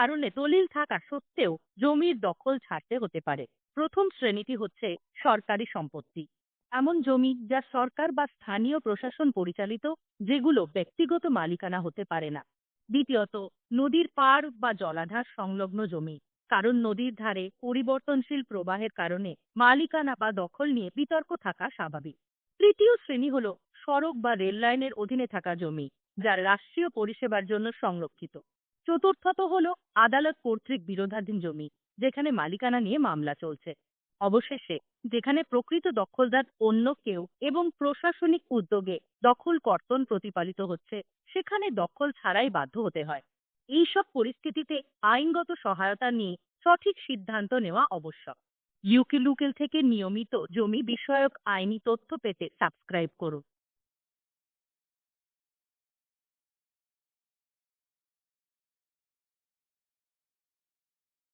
কারণে দলিল থাকা সত্ত্বেও জমির দখল ছাড়তে হতে পারে। প্রথম শ্রেণীটি হচ্ছে সরকারি সম্পত্তি। এমন জমি যা সরকার বা স্থানীয় প্রশাসন পরিচালিত, যেগুলো ব্যক্তিগত মালিকানা হতে পারে না। দ্বিতীয়ত, নদীর পাড় বা জলাধার সংলগ্ন জমি। কারণ নদীর ধারে পরিবর্তনশীল প্রবাহের কারণে মালিকানা বা দখল নিয়ে বিতর্ক থাকা স্বাভাবিক। তৃতীয় শ্রেণি হল সড়ক বা রেল লাইনের অধীনে থাকা জমি, যা রাষ্ট্রীয় পরিষেবার জন্য সংরক্ষিত। চতুর্থত হল আদালত কর্তৃক বিরোধাধীন জমি, যেখানে মালিকানা নিয়ে মামলা চলছে। অবশেষে যেখানে প্রকৃত দখলদার অন্য কেউ এবং প্রশাসনিক উদ্যোগে দখল কর্তন প্রতিপালিত হচ্ছে, সেখানে দখল ছাড়াই বাধ্য হতে হয়। এইসব পরিস্থিতিতে আইনগত সহায়তা নিয়ে সঠিক সিদ্ধান্ত নেওয়া আবশ্যক। ইউকিলুকেল থেকে নিয়মিত জমি বিষয়ক আইনি তথ্য পেতে সাবস্ক্রাইব করুন।